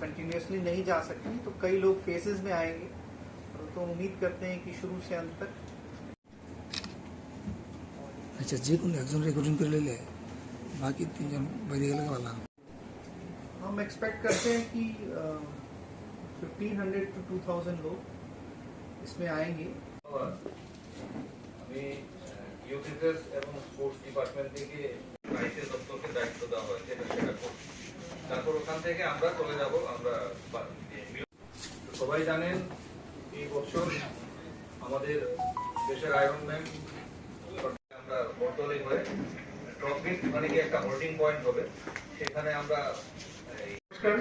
Continuously नहीं जा सकते तो कई लोग फेजेस में आएंगे तो उम्मीद करते हैं कि शुरू से अंत तक আচ্ছা যে কোনো একজন রেকর্ডিং করে নিলে বাকি তিনজন বাইরে গেলে ভালো हम एक्सपेक्ट करते हैं कि fifteen hundred two two thousand लोग इसमें आएंगे আমি ইউথ অ্যাফেয়ার্স এবং স্পোর্টস ডিপার্টমেন্ট থেকে আইসি দপ্তরকে দায়িত্ব দেওয়া হয়েছে ওখান থেকে আমরা চলে যাব, আমরা সবাই জানেন, এই বছর আমাদের দেশের আয়রন ম্যান আমরা হয়ে। ট্রফিক মানে কি একটা হোল্ডিং পয়েন্ট হবে। সেখানে আমরা নমস্কার।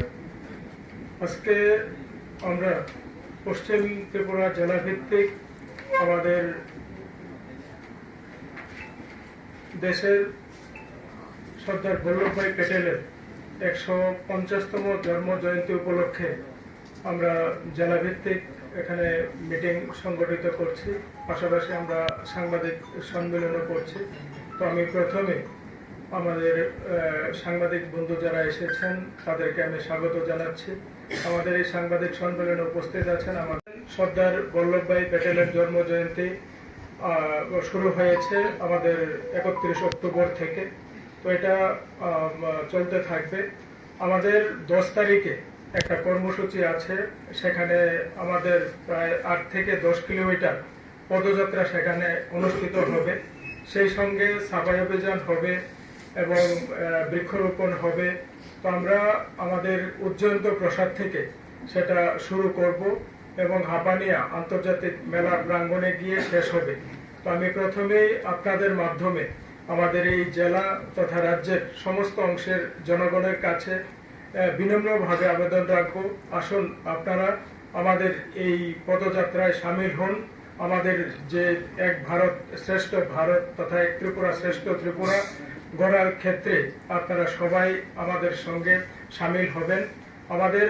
আজকে আমরা পশ্চিম ত্রিপুরা জেলা ভিত্তিক আমাদের দেশের সর্দার বল্লভভাই প্যাটেলের একশো পঞ্চাশতম জন্ম জয়ন্তী উপলক্ষে আমরা জেলাভিত্তিক এখানে মিটিং সংগঠিত করছি। পাশাপাশি আমরা সাংবাদিক সম্মেলনও করছি। তো আমি প্রথমে আমাদের সাংবাদিক বন্ধু যারা এসেছেন, তাদেরকে আমি স্বাগত জানাচ্ছি। আমাদের এই সাংবাদিক সম্মেলনে উপস্থিত আছেন আমাদের সর্দার বল্লভভাই প্যাটেলের জন্ম জয়ন্তী শুরু হয়েছে আমাদের একত্রিশ অক্টোবর থেকে। তো এটা চলতে থাকবে। আমাদের দশ তারিখে একটা কর্মসূচি আছে। সেখানে আমাদের প্রায় আট থেকে দশ কিলোমিটার পদযাত্রা সেখানে অনুষ্ঠিত হবে। সেই সঙ্গে সাফাই অভিযান হবে এবং বৃক্ষরোপণ হবে। তো আমরা আমাদের উজ্জয়ন্ত প্রসাদ থেকে সেটা শুরু করব এবং হাপানিয়া আন্তর্জাতিক মেলা প্রাঙ্গণে গিয়ে শেষ হবে। তো আমি প্রথমেই আপনাদের মাধ্যমে আমাদের এই জেলা তথা রাজ্যের সমস্ত অংশের জনগণের কাছে বিনম্রভাবে আবেদন রাখব। আসুন আপনারা আমাদের এই পদযাত্রায় সামিল হন। আমাদের যে এক ভারত শ্রেষ্ঠ ভারত তথা এক ত্রিপুরা শ্রেষ্ঠ ত্রিপুরা গড়ার ক্ষেত্রে আপনারা সবাই আমাদের সঙ্গে সামিল হবেন। আমাদের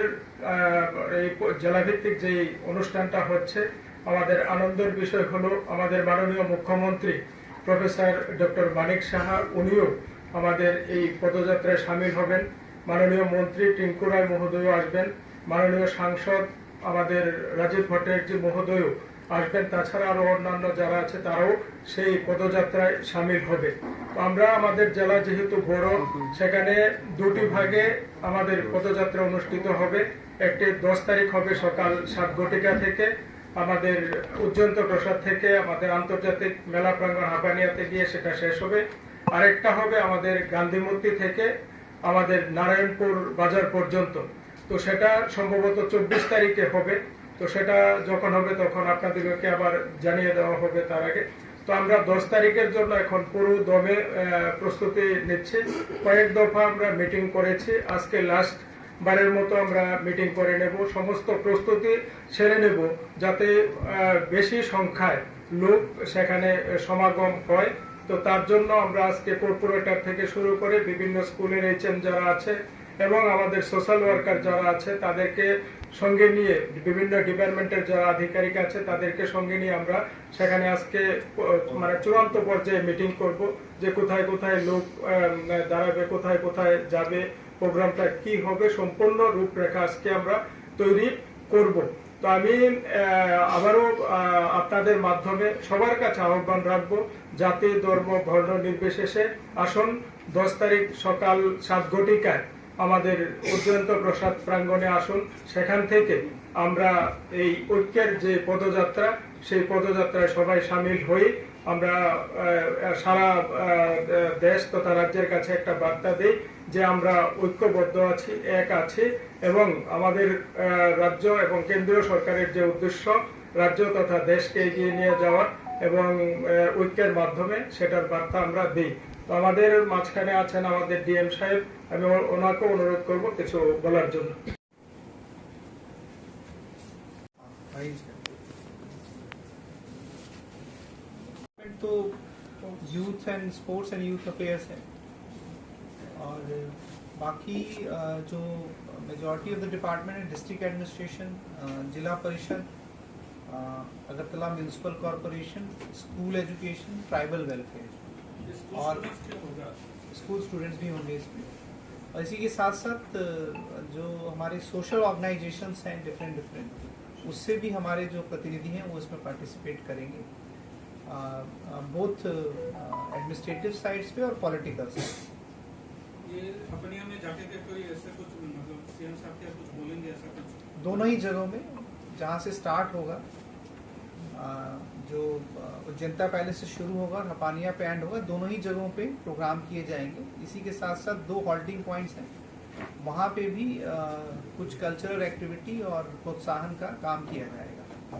এই জেলাভিত্তিক যে অনুষ্ঠানটা হচ্ছে, আমাদের আনন্দের বিষয় হলো আমাদের মাননীয় মুখ্যমন্ত্রী প্রফেসর ডক্টর মানিক সাহা, উনিও আমাদের এই পদযাত্রায় সামিল হবেন। মাননীয় মন্ত্রী টিঙ্কু রায় মহোদয় আসবেন। মাননীয় সাংসদ আমাদের রাজীব ভট্টাচার্য মহোদয়ও আসবেন। তাছাড়া আরও অন্যান্য যারা আছে, তারাও সেই পদযাত্রায় সামিল হবে। আমরা আমাদের জেলা যেহেতু বড়, সেখানে দুটি ভাগে আমাদের পদযাত্রা অনুষ্ঠিত হবে। একটি দশ তারিখ হবে সকাল সাত ঘটিকা থেকে আমাদের উজ্জন্ত প্রসাদ থেকে আমাদের আন্তর্জাতিক মেলা প্রাঙ্গণ হাপানিয়াতে গিয়ে সেটা শেষ হবে। আরেকটা হবে আমাদের গান্ধী মূর্তি থেকে আমাদের নারায়ণপুর বাজার পর্যন্ত। তো সেটা সম্ভবত চব্বিশ তারিখে হবে। তো সেটা যখন হবে তখন আপনাদেরকে আবার জানিয়ে দেওয়া হবে তার আগে। তো আমরা দশ তারিখের জন্য এখন পুরো দমে প্রস্তুতি নিচ্ছি। কয়েক দফা আমরা মিটিং করেছি। আজকে লাস্ট বারের মতো আমরা মিটিং করে নেব, সমস্ত প্রস্তুতি সেরে নেব যাতে বেশি সংখ্যায় লোক সেখানে সমাগম হয়। তো তার জন্য আমরা আজকে কর্পোরেটর থেকে শুরু করে বিভিন্ন স্কুলের এইচএম যারা আছে এবং আমাদের সোশ্যাল ওয়ার্কার যারা আছে, তাদেরকে সঙ্গে নিয়ে, বিভিন্ন ডিপার্টমেন্টের যারা আধিকারিক আছে, তাদেরকে সঙ্গে নিয়ে আমরা সেখানে আজকে মানে চূড়ান্ত পর্যায়ে মিটিং করব যে কোথায় কোথায় লোক দাঁড়াবে, কোথায় কোথায় যাবে প্রোগ্রামটা কি হবে, সম্পূর্ণ রূপরেখা আজকে আমরা তৈরি করব। তো আমি আবারও আপনাদের মাধ্যমে সবার কাছে আহ্বান রাখব, জাতি, ধর্ম, বর্ণ নির্বিশেষে আসুন। দশ তারিখ সকাল সাত ঘটিকায় আমাদের উজ্জয়ন্ত প্রসাদ প্রাঙ্গণে আসুন। সেখান থেকে আমরা এই ঐক্যের যে পদযাত্রা, সেই পদযাত্রায় সবাই সামিল হই। আমরা সারা দেশ তথা রাজ্যের কাছে একটা বার্তা দিই। যে আমরা ঐক্যবদ্ধ আছি এক আছি এবং আমাদের আহ, রাজ্য এবং কেন্দ্রীয় সরকারের যে উদ্দেশ্য রাজ্য তথা দেশকে এগিয়ে নিয়ে যাওয়া এবং আহ, ঐক্যের মাধ্যমে সেটার বার্তা আমরা দিই তো আমাদের মাঝখানে আছেন আমাদের ডিএম সাহেব আমি ও- ওনাকে অনুরোধ করব কিছু বলার জন্য तो youth and sports and youth affairs है और बाकी जो मेजॉरिटी ऑफ़ द डिपार्टमेंट है district administration zila parishad Agartala municipal corporation school education tribal welfare और स्कूल स्टूडेंट्स भी होंगे इसमें। और इसी के साथ साथ जो हमारे सोशल ऑर्गेनाइजेशंस हैं डिफरेंट डिफरेंट उससे भी हमारे जो प्रतिनिधि हैं वो इसमें पार्टिसिपेट करेंगे। बोथ एडमिनिस्ट्रेटिव साइड्स पे और पॉलिटिकल साइड्स में जाके के कोई ऐसे कुछ मतलब सीएम साहब क्या कुछ बोलेंगे ऐसा कुछ? दोनों ही जगहों में, जहाँ से स्टार्ट होगा जो जनता पैलेस से शुरू होगा और हपानिया पे एंड होगा, दोनों ही जगहों पे प्रोग्राम किए जाएँगे। इसी के साथ साथ दो हॉल्टिंग पॉइंट्स हैं। वहाँ पे भी कुछ कल्चरल एक्टिविटी और प्रोत्साहन का काम किया जाएगा।